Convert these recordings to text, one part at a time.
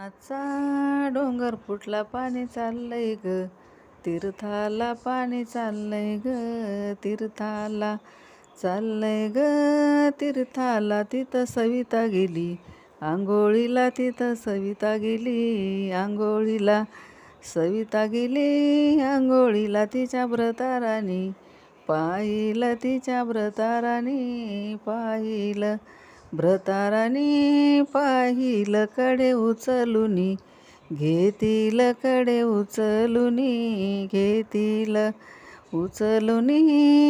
नाचा डोंगर फुटला पाणी चाललंय ग. तीर्थाला पाणी चाललंय ग. तीर्थाला चाललंय ग. तीर्थाला तिथं सविता गेली. आंघोळीला तिथं सविता गेली. आंघोळीला सविता गेली. आंघोळीला तिच्या व्रतारानी पाहिलं तिच्या व्रतारानी पाहिलं व्रतारानी पाहिलं कडे उचलुनी घेतील कडे उचलुनी घेतील उचलुनी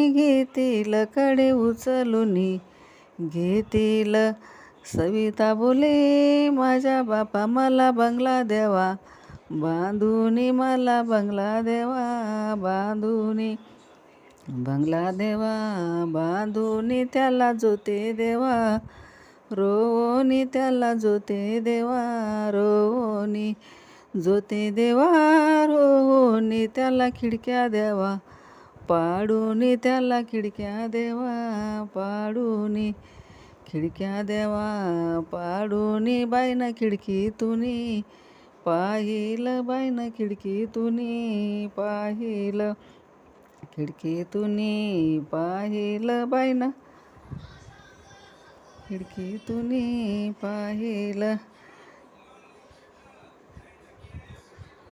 घेतील कडे उचलुनी घेतील सविता बोले माझ्या बापा मला बंगला देवा बांधूनी मला बंगला देवा बांधूनी बंगला देवा बांधूनी त्याला जोते देवा रोनी त्याला जोते देवा रोनी जोते देवा रोनी त्याला खिडक्या देवा पाडूनी त्याला खिडक्या देवा पाडूनी खिडक्या देवा पाडूनी बाईनं खिडकीतुनी पाहिलं बाईनं खिडकीतुनी पाहिलं खिडकीतुनी पाहिलं बाईनं खिडकीतून पाहिलं.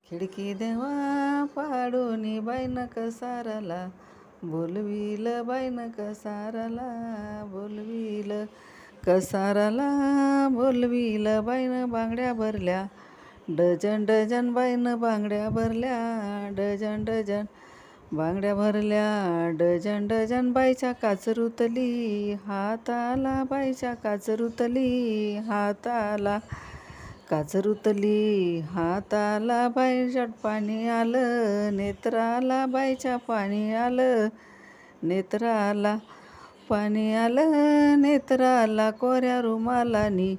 खिडकी देवा पाडूनी बाईन कसाराला बोलविल बाईन कसाराला बोलविल कसाराला बोलविल बाईन बांगड्या भरल्या डजन डजन बाईन बांगड्या भरल्या डजन डझन बांगड्या भरल्या डझन डझन बाईच्या काचरुतली हाताला बाईच्या काचरुतली हाताला काचरुतली हाताला बाईच्यात पाणी आलं नेत्राला बाईच्या पाणी आलं नेत्राला पाणी आलं नेत्राला कोऱ्या रुमालानी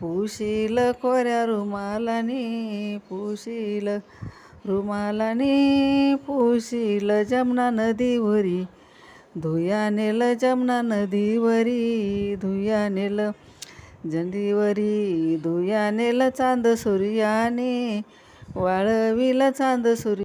पुशील कोऱ्या रुमालानी पुशील रुमालाने पोशील जमना नदीवरी धुया नेलं जमना नदीवरी धुया नेलं जंदीवरी धुया नेलं चांद सूर्याने वाळविलं चांद सूर्य